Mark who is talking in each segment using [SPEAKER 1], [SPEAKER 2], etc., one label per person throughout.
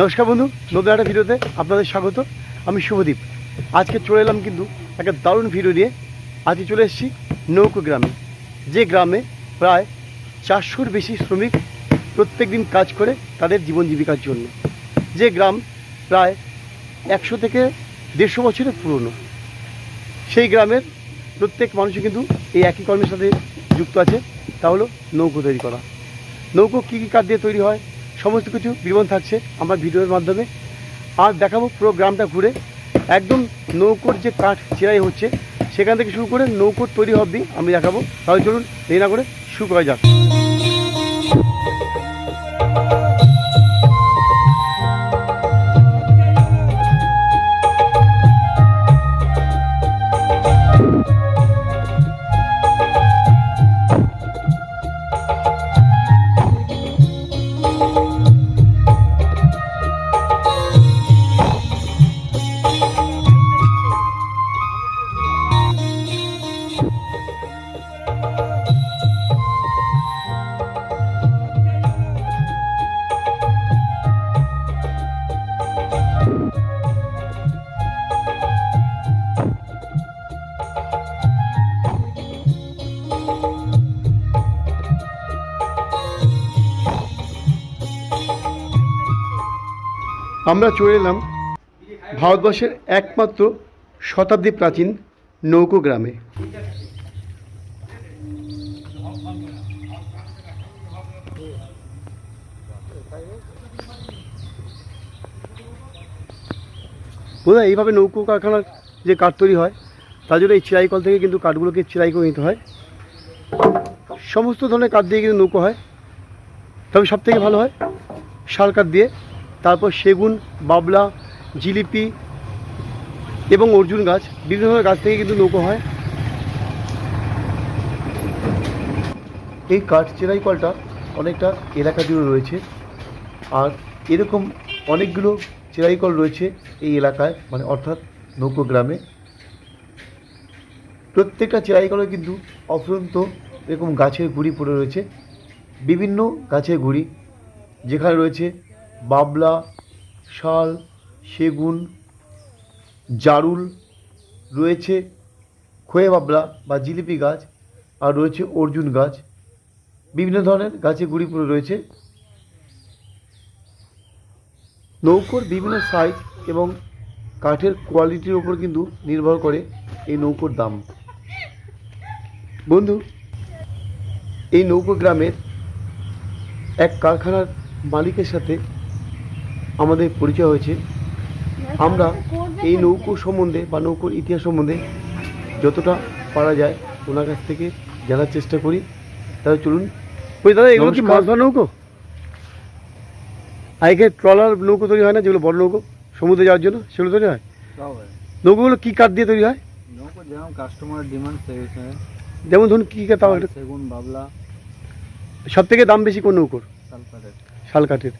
[SPEAKER 1] নমস্কার বন্ধু, নতুন একটা ভিডিওতে আপনাদের স্বাগত। আমি শুভদীপ। আজকে চলে এলাম কিন্তু একটা দারুণ ভিডিও নিয়ে। আজকে চলে এসেছি নৌকো গ্রামে, যে গ্রামে প্রায় চারশোর বেশি শ্রমিক প্রত্যেক দিন কাজ করে তাদের জীবন জীবিকার জন্য। যে গ্রাম প্রায় একশো থেকে দেড়শো বছরের পুরনো। সেই গ্রামের প্রত্যেক মানুষই কিন্তু এই একই কর্মের সাথে যুক্ত আছে, তা হলো নৌকো তৈরি করা। নৌকো কী কী কাজ দিয়ে তৈরি হয়? সমস্ত কিছু বিবরণ থাকছে আমার ভিডিওর মাধ্যমে। আর দেখাবো পুরো গ্রামটা ঘুরে। একদম নৌকোর যে কাঠ চেরাই হচ্ছে, সেখান থেকে শুরু করে নৌকোর তৈরি অবধি আমি দেখাবো। তাহলে চলুন এই না করে শুরু করা যাক। আমরা চলে এলাম ভারতবর্ষের একমাত্র শতাব্দী প্রাচীন নৌকো গ্রামে। বোধ এইভাবে নৌকো কারখানার যে কাঠ তৈরি হয়, তার জন্য এই চিরাই কল থেকে কিন্তু কাঠগুলোকে চিরাই করে নিতে হয়। সমস্ত ধরনের কাঠ দিয়ে কিন্তু নৌকো হয়। তবে সব থেকে ভালো হয় শাল কাঠ দিয়ে। তারপর সেগুন, বাবলা, জিলিপি এবং অর্জুন গাছ। বিভিন্ন ধরনের গাছ থেকে কিন্তু নৌকো হয়। এই কাঠ চেরাই কলটা অনেকটা এলাকা জুড়ে রয়েছে। আর এরকম অনেকগুলো চেরাই কল রয়েছে এই এলাকায় মানে অর্থাৎ নৌকো গ্রামে। প্রত্যেকটা চেরাই কলে কিন্তু অফুরন্ত এরকম গাছের গুঁড়ি পড়ে রয়েছে। বিভিন্ন গাছের গুঁড়ি যেখানে রয়েছে বাবলা, শাল, সেগুন, জারুল রয়েছে খোয়ে বাবলা বা জিলিপি গাছ আর রয়েছে অর্জুন গাছ। বিভিন্ন ধরনের গাছে গুঁড়ি রয়েছে। নৌকোর বিভিন্ন সাইজ এবং কাঠের কোয়ালিটির ওপর কিন্তু নির্ভর করে এই নৌকোর দাম। বন্ধু, এই নৌকো গ্রামের এক কারখানার মালিকের সাথে আমাদের পরিচয় হয়েছে। আমরা এই নৌকো সম্বন্ধে বা নৌকোর ইতিহাস সম্বন্ধে যতটা পারা যায় ওনার কাছ থেকে জানার চেষ্টা করি। তাহলে চলুন। ওই দাদা এগুলো কি মাছ ধরা নৌকো? আগে ট্রলার নৌকো তৈরি হয় না যেগুলো বড় নৌকো সমুদ্রে যাওয়ার জন্য সেগুলো তৈরি হয়? নৌকোগুলো কী কাঠ দিয়ে তৈরি হয়?
[SPEAKER 2] কাস্টমারের ডিমান্ড
[SPEAKER 1] যেমন ধরুন কী তাও
[SPEAKER 2] সেগুন বাবলা।
[SPEAKER 1] সব থেকে দাম বেশি কোন নৌকোর? শাল কাঠের।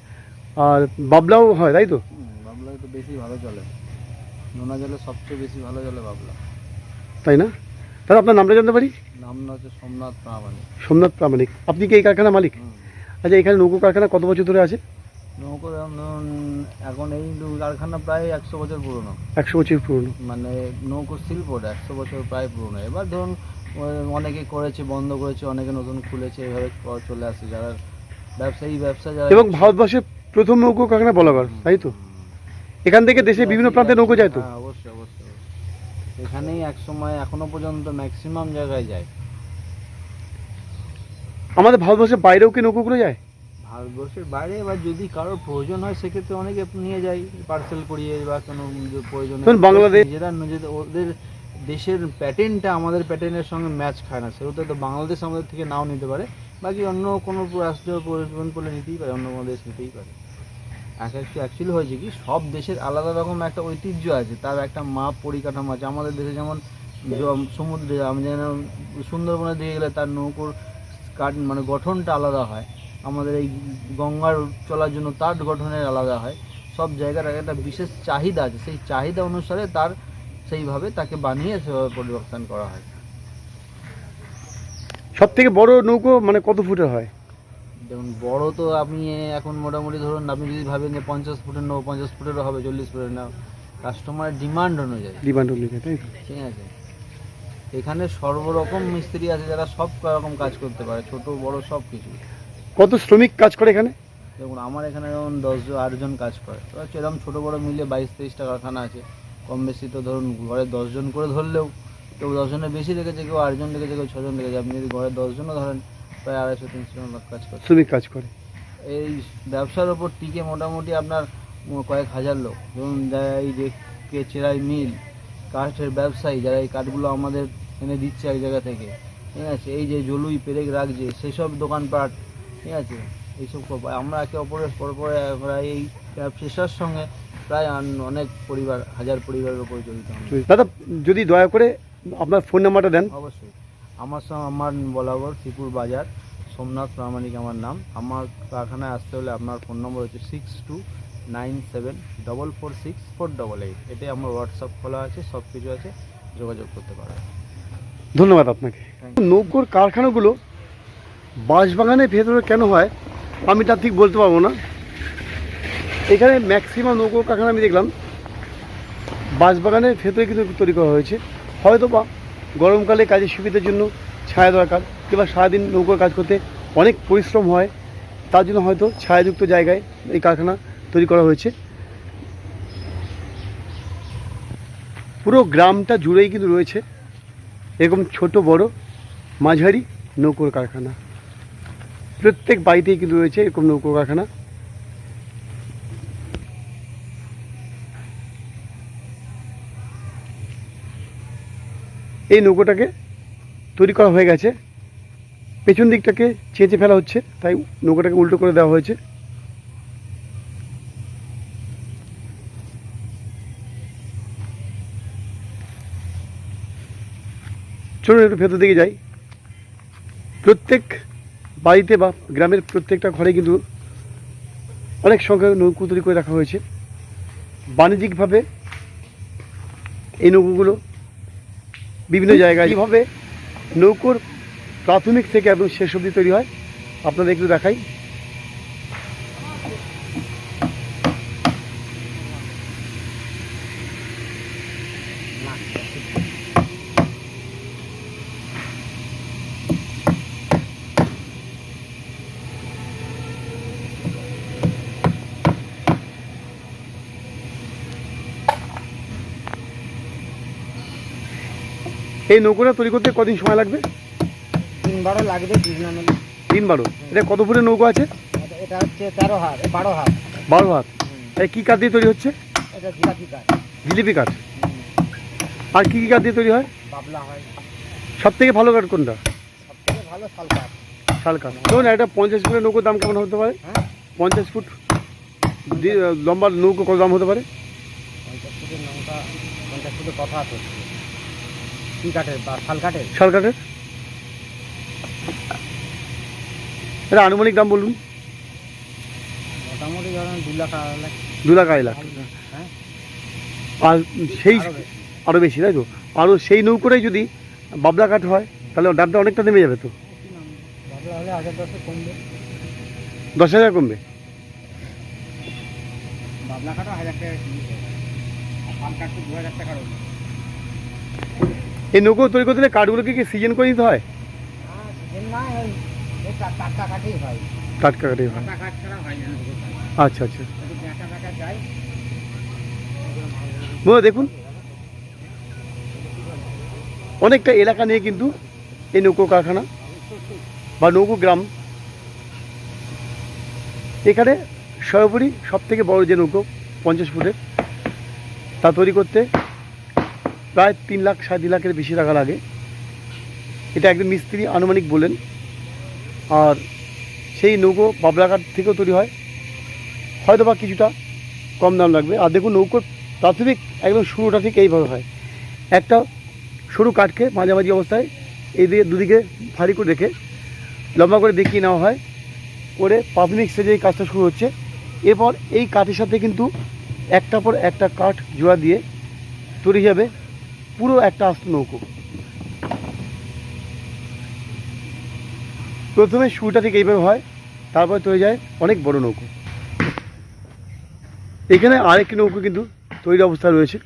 [SPEAKER 1] আর বাবলাও হয় তাই তো?
[SPEAKER 2] বাবলা তো বেশি ভালো চলে। নোনা জলে সবচেয়ে বেশি ভালো চলে বাবলা।
[SPEAKER 1] তাই না? দাদা আপনার নামটা জানতে পারি?
[SPEAKER 2] নাম না হচ্ছে সোমনাথ প্রামাণিক।
[SPEAKER 1] সোমনাথ প্রামাণিক। আপনি কি এই কারখানা মালিক? আচ্ছা এখানে নৌকো কারখানা কত বছর ধরে আছে?
[SPEAKER 2] নৌকো এখন এই কারখানা প্রায় একশো বছর পুরনো।
[SPEAKER 1] একশো বছর পুরনো।
[SPEAKER 2] মানে নৌকো শিল্পটা একশো বছর প্রায় পুরনো। এবার ধরুন অনেকে করেছে বন্ধ করেছে অনেকে নতুন খুলেছে এভাবে চলে আসছে। যারা ব্যবসায়ী ব্যবসা যারা
[SPEAKER 1] এবং ভারতবর্ষের প্রথম নৌকো কারখানা বলা হয় তাই তো? এখান থেকে দেশের বিভিন্ন প্রান্তে নৌকো যায় তো?
[SPEAKER 2] হ্যাঁ, অবশ্যই অবশ্যই অবশ্যই। এখানেই এক সময় এখনও পর্যন্ত ম্যাক্সিমাম জায়গায় যায়।
[SPEAKER 1] আমাদের ভারতবর্ষের বাইরেও কি নৌকোগুলো যায়?
[SPEAKER 2] ভারতবর্ষের বাইরে এবার যদি কারোর প্রয়োজন হয় সেক্ষেত্রে অনেকে নিয়ে যায় পার্সেল করিয়ে বা কোনো প্রয়োজন
[SPEAKER 1] ধরুন বাংলাদেশ-
[SPEAKER 2] নিজেরা নিজেদের ওদের দেশের প্যাটার্নটা আমাদের প্যাটার্নের সঙ্গে ম্যাচ খায় না। সেহেতু তো বাংলাদেশ আমাদের থেকে নাও নিতে পারে বাকি অন্য কোনো রাষ্ট্র প্রয়োজন পড়লে নিতেই পারে অন্য কোনো দেশ নিতেই পারে। অ্যাকচুয়ালি হয়েছে কি, সব দেশের আলাদা রকম একটা ঐতিহ্য আছে। তার একটা মাপ পরিকাঠামো আছে। আমাদের দেশে যেমন সমুদ্রে, আমি যেন সুন্দরবনের দিকে গেলে তার নৌকোর কাঠ মানে গঠনটা আলাদা হয়। আমাদের এই গঙ্গার চলার জন্য তার গঠনের আলাদা হয়। সব জায়গার একটা বিশেষ চাহিদা আছে। সেই চাহিদা অনুসারে তার সেইভাবে তাকে বানিয়ে সেভাবে পরিবর্তন করা হয়।
[SPEAKER 1] সব থেকে বড় নৌকো মানে কত ফুটের হয়?
[SPEAKER 2] দেখুন বড় তো আপনি এখন মোটামুটি ধরুন আপনি যদি ভাবেন যে পঞ্চাশ ফুটের নেব পঞ্চাশ ফুটেরও হবে চল্লিশ ফুটের নাও কাস্টমারের ডিমান্ড অনুযায়ী।
[SPEAKER 1] ডিমান্ড অনুযায়ী তাই তো?
[SPEAKER 2] ঠিক আছে। এখানে সর্বরকম মিস্ত্রি আছে যারা সব রকম কাজ করতে পারে ছোট বড় সব কিছু।
[SPEAKER 1] কত শ্রমিক কাজ করে এখানে?
[SPEAKER 2] দেখুন আমার এখানে যেমন দশজন আটজন কাজ করে। হচ্ছে এরকম ছোটো বড়ো মিলে বাইশ তেইশটা কারখানা আছে। কম বেশি তো ধরুন ঘরে দশজন করে ধরলেও কেউ দশজনের বেশি রেখেছে কেউ আটজন রেখেছে কেউ ছজন রেখেছে আপনি যদি ঘরে দশজনও ধরেন প্রায় আড়াইশো তিনশো লোক কাজ করে
[SPEAKER 1] শ্রমিক কাজ করে।
[SPEAKER 2] এই ব্যবসার ওপর টিকে মোটামুটি আপনার কয়েক হাজার লোক। ধরুন যারা এই যে কে চেরাই মিল কাঠের ব্যবসায়ী যারা এই কাঠগুলো আমাদের এনে দিচ্ছে এক জায়গা থেকে ঠিক আছে? এই যে জলুই পেরেক রাখছে সেসব দোকানপাট ঠিক আছে? এইসব আমরা একে অপরের পর পরে প্রায় এই ব্যবসার সঙ্গে প্রায় অনেক পরিবার হাজার পরিবারের উপর জড়িত
[SPEAKER 1] দাদা যদি দয়া করে আপনার ফোন নাম্বারটা দেন।
[SPEAKER 2] অবশ্যই। আমার সঙ্গে আমার বলাবর শ্রীপুর বাজার সোমনাথ প্রামাণিক আমার নাম। আমার কারখানায় আসতে হলে আপনার ফোন নম্বর হচ্ছে six two nine seven double four six four double eight এটাই আমার হোয়াটসঅ্যাপ খোলা আছে সব কিছু আছে যোগাযোগ করতে পারেন
[SPEAKER 1] ধন্যবাদ আপনাকে। নৌকোর কারখানাগুলো বাঁশবাগানের ভেতরে কেন হয় আমি তার ঠিক বলতে পারব না। এখানে ম্যাক্সিমাম নৌকো কারখানা আমি দেখলাম বাঁশবাগানের ভেতরে কিন্তু তৈরি করা হয়েছে। হয়তো বা গরমকালে কাজের সুবিধার জন্য ছায়া দরকার, কিংবা সারাদিন নৌকোর কাজ করতে অনেক পরিশ্রম হয়, তার জন্য হয়তো ছায়াযুক্ত জায়গায় এই কারখানা তৈরি করা হয়েছে। পুরো গ্রামটা জুড়েই কিন্তু রয়েছে এরকম ছোট, বড়, মাঝারি নৌকোর কারখানা। প্রত্যেক বাড়িতেই কিন্তু রয়েছে এরকম নৌকো কারখানা। এই নৌকোটাকে তৈরি করা হয়ে গেছে। পেছন দিকটাকে চেঁচে ফেলা হচ্ছে, তাই নৌকোটাকে উল্টো করে দেওয়া হয়েছে। চলুন একটু ভেতর দিকে যাই। প্রত্যেক বাড়িতে বা গ্রামের প্রত্যেকটা ঘরে কিন্তু অনেক সংখ্যক নৌকো তৈরি করে রাখা হয়েছে। বাণিজ্যিকভাবে এই নৌকোগুলো বিভিন্ন জায়গায় কীভাবে নৌকোর প্রাথমিক থেকে এবং শেষ অবধি তৈরি হয় আপনাদের একটু দেখাই। এই নৌকোটা তৈরি করতে কদিন সময় লাগবে?
[SPEAKER 3] তিনবারও লাগবে বীজ
[SPEAKER 1] তিন বারো এটা কত ফুটের নৌকো আছে?
[SPEAKER 3] এটা- এটা হচ্ছে তেরো হাত বারো হাত।
[SPEAKER 1] বারো হাত। এটা কী কাঠ দিয়ে তৈরি হচ্ছে?
[SPEAKER 3] এটা জিলাপি কাঠ।
[SPEAKER 1] জিলিপি কাঠ। আর কী কী কাঠ দিয়ে তৈরি হয়?
[SPEAKER 3] বাবলা হয়।
[SPEAKER 1] সব থেকে ভালো কাঠ কোনটা?
[SPEAKER 3] সব থেকে ভালো শাল কাঠ।
[SPEAKER 1] শাল কাঠ। একটা পঞ্চাশ ফুটের নৌকোর দাম কেমন হতে পারে?
[SPEAKER 3] হ্যাঁ?
[SPEAKER 1] পঞ্চাশ ফুট লম্বা নৌকো কত দাম হতে পারে?
[SPEAKER 3] পঞ্চাশ ফুটের নৌকা পঞ্চাশ ফুটের কথা হচ্ছে কি কাঠের? বা শাল কাঠের?
[SPEAKER 1] শাল কাঠের। এটা আনুমানিক দাম বলুন।
[SPEAKER 3] মোটামুটি ধরেন দু লাখ আড়াই লাখ।
[SPEAKER 1] দু লাখ আড়াই লাখ।
[SPEAKER 3] হ্যাঁ।
[SPEAKER 1] আর সেই। আরও বেশি। তাই তো? আরও সেই নৌকোটাই যদি বাবলা কাঠ হয় তাহলে দামটা অনেকটা নেমে যাবে তো?
[SPEAKER 3] দশে কমবে।
[SPEAKER 1] হাজার কমবে?
[SPEAKER 3] বাবলা কাঠও হাজার টাকা কিনতে হবে। আর শাল কাঠ তো দু হাজার টাকার ওপর।
[SPEAKER 1] এই নৌকো তৈরি করতে হলে কাঠগুলোকে কি সিজন করে দিতে হয়?
[SPEAKER 3] টাটকা কাঠেই হয়।
[SPEAKER 1] আচ্ছা আচ্ছা। বন্ধুরা, দেখুন। অনেকটা এলাকা নিয়ে কিন্তু এই নৌকো কারখানা বা নৌকো গ্রাম। এখানে সর্বোপরি সব থেকে বড় যে নৌকো, পঞ্চাশ ফুটের, তা তৈরি করতে প্রায় তিন লাখ, সাড়ে তিন লাখের বেশি টাকা লাগে। এটা একজন মিস্ত্রি আনুমানিক বলেন আর সেই নৌকো বাবলাঘাট থেকেও তৈরি হয়। হয়তো বা কিছুটা কম দাম লাগবে। আর দেখুন, নৌকোর প্রাথমিক একদম শুরুটা ঠিক এইভাবে হয়। একটা সরু কাঠকে মাঝামাঝি অবস্থায় এই দিকে দুদিকে ভারী করে রেখে লম্বা করে দেখিয়ে নেওয়া হয়। করে প্রাথমিক স্টেজে এই কাজটা শুরু হচ্ছে। এরপর এই কাঠের সাথে কিন্তু একটা পর একটা কাঠ জোড়া দিয়ে তৈরি যাবে পুরো একটা আস্ত নৌকো। প্রথমে শুরুটা ঠিক এইভাবে হয়, তারপরে তৈরি যায় অনেক বড় নৌকো। এখানে আরেকটি নৌকো কিন্তু তৈরি অবস্থায় রয়েছে।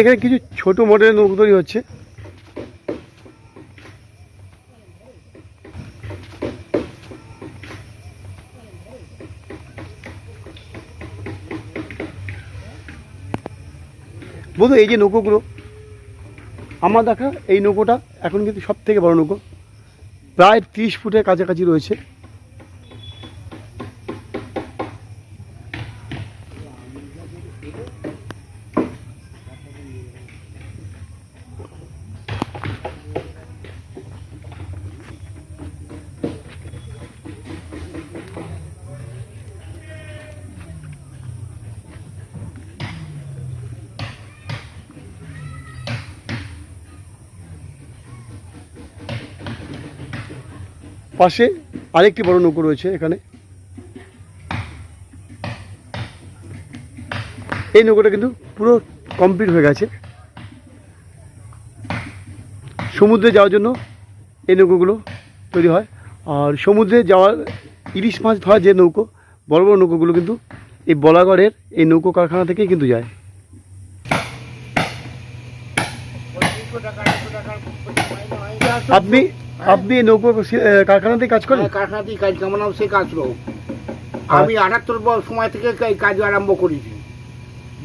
[SPEAKER 1] এখানে কিছু ছোট মডেলের নৌকো তৈরি হচ্ছে। বন্ধু এই যে নৌকোগুলো, আমার দেখা এই নৌকোটা এখন কিন্তু সব থেকে বড় নৌকো। প্রায় ত্রিশ ফুটের কাছাকাছি রয়েছে। পাশে আরেকটি বড় নৌকো রয়েছে এখানে। এই নৌকোটা কিন্তু পুরো কমপ্লিট হয়ে গেছে। সমুদ্রে যাওয়ার জন্য এই নৌকোগুলো তৈরি হয়। আর সমুদ্রে যাওয়ার ইলিশ মাছ ধরা যে নৌকো, বড় বড় নৌকোগুলো কিন্তু এই বলাগড়ের এই নৌকো কারখানা থেকেই কিন্তু যায়। আপনি আপনি নৌকো কারখানাতেই কাজ করেন?
[SPEAKER 4] হ্যাঁ, কারখানাতেই কাজ কেমন সে কাজ লোক আমি আটাত্তর বছর সময় থেকে কাজ আরম্ভ করেছি।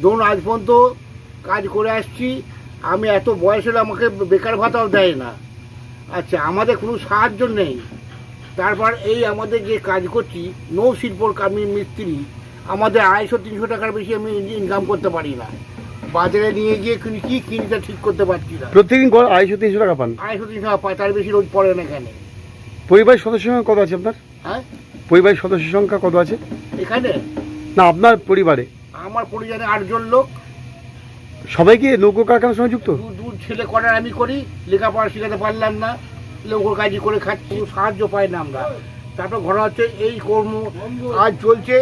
[SPEAKER 4] ধরুন আজ পর্যন্ত কাজ করে আসছি আমি এত বয়স হলে আমাকে বেকার ভাতাও দেয় না। আচ্ছা আমাদের কোনো সাহায্য নেই। তারপর এই আমাদের যে কাজ করছি নৌ শিল্পর আমি মিস্ত্রি আমাদের আড়াইশো তিনশো টাকার বেশি আমি ইনকাম করতে পারি না। বাজারে নিয়ে গিয়ে কিনি কি কিনতে ঠিক করতে পারছি না।
[SPEAKER 1] প্রত্যেকদিন আড়াইশো তিনশো টাকা পান?
[SPEAKER 4] আড়াইশো তিনশো টাকা পাই তার বেশি রোজ পড়ে না এখানে।
[SPEAKER 1] পরিবারের সদস্য সংখ্যা কত আছে আপনার?
[SPEAKER 4] হ্যাঁ?
[SPEAKER 1] পরিবারের সদস্য সংখ্যা কত আছে?
[SPEAKER 4] এখানে?
[SPEAKER 1] না আপনার পরিবারে?
[SPEAKER 4] আমার পরিবারে আটজন লোক।
[SPEAKER 1] সবাই কি নৌকো কারখানার সঙ্গে যুক্ত?
[SPEAKER 4] দু ছেলে করার আমি করি লেখাপড়া শেখাতে পারলাম না লোকের কাজই করে খাচ্ছি সাহায্য পাই না আমরা। তারপর ঘরে হচ্ছে এই কর্ম আজ চলছে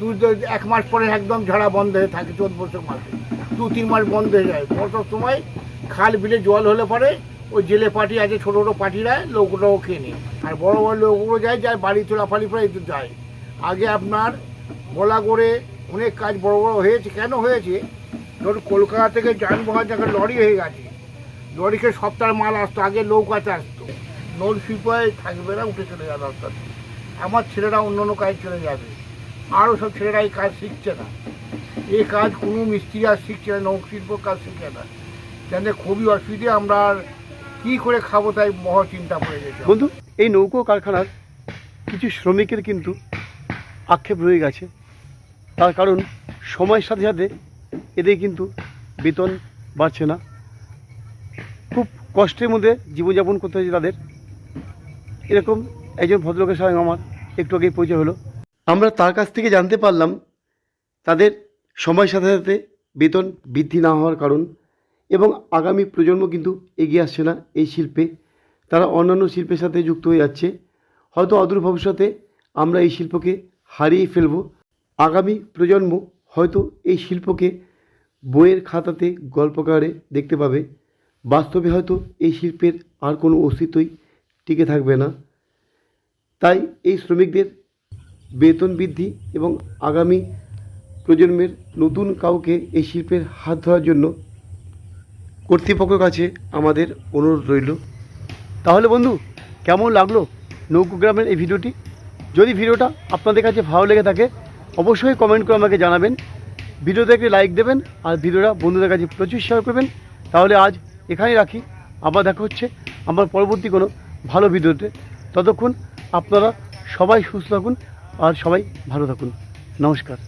[SPEAKER 4] দু- এক মাস পরে একদম ঝাড়া বন্ধ হয়ে থাকে চোদ্দ বছর মাসে। দু তিন মাস বন্ধ হয়ে যায়। বর্ষার সময় খাল, বিলে জল হলে পরে ওই জেলে পার্টি আছে, ছোটো ছোটো পার্টিরা লোকগুলোও কেনে আর বড় বড় লোকগুলো যায় যায় বাড়ি তোলা ফালি পরে একটু যায়। আগে আপনার বলা করে অনেক কাজ বড় বড় হয়েছে। কেন হয়েছে? ধরুন কলকাতা থেকে যানবাহন জায়গায় লরি হয়ে গেছে। লরিকে সপ্তাহের মাল আসতো, আগে নৌকাতে আসতো। নৌ শিল্পায় থাকবে না, উঠে চলে যাবে রাস্তা আমার ছেলেরা অন্য অন্য কাজ চলে যাবে। আরও সব ছেলেরা এই কাজ শিখছে না। এই কাজ কোনো মিস্ত্রি আর শিখছে না নৌ শিল্প কাজ শিখছে না। কেন খুবই অসুবিধে, আমরা আর কী করে খাব তাই মহা চিন্তা পড়ে গেছে।
[SPEAKER 1] বন্ধু, এই নৌকো কারখানার কিছু শ্রমিকের কিন্তু আক্ষেপ রয়ে গেছে। তার কারণ সময়ের সাথে সাথে এদের কিন্তু বেতন বাড়ছে না। খুব কষ্টের মধ্যে জীবনযাপন করতে হয়েছে তাদের। এরকম একজন ভদ্রলোকের সঙ্গে আমার একটু আগেই পরিচয় হলো। আমরা তার কাছ থেকে জানতে পারলাম, তাদের সময়ের সাথে সাথে বেতন বৃদ্ধি না হওয়ার কারণ এবং আগামী প্রজন্ম কিন্তু এগিয়ে আসছে না এই শিল্পে। তারা অন্যান্য শিল্পের সাথে যুক্ত হয়ে যাচ্ছে। হয়তো অদূর ভবিষ্যতে আমরা এই শিল্পকে হারিয়ে ফেলব। আগামী প্রজন্ম হয়তো এই শিল্পকে বইয়ের খাতাতে গল্পকারে দেখতে পাবে। বাস্তবে হয়তো এই শিল্পের আর কোনো অস্তিত্বই টিকে থাকবে না। তাই এই শ্রমিকদের বেতন বৃদ্ধি এবং আগামী প্রজন্মের নতুন কাউকে এই শিল্পের হাত ধরার জন্য কর্তৃপক্ষের কাছে আমাদের অনুরোধ রইল। তাহলে বন্ধু, কেমন লাগল নৌকো গ্রামের এই ভিডিওটি? যদি ভিডিওটা আপনাদের কাছে ভালো লেগে থাকে, অবশ্যই কমেন্ট করে আমাকে জানাবেন। ভিডিওতে একটি লাইক দেবেন আর ভিডিওটা বন্ধুদের কাছে প্রচুর শেয়ার করবেন। তাহলে আজ এখানেই রাখি। আবার দেখা হচ্ছে আমার পরবর্তী কোনো ভালো ভিডিওতে। ততক্ষণ আপনারা সবাই সুস্থ থাকুন আর সবাই ভালো থাকুন। নমস্কার।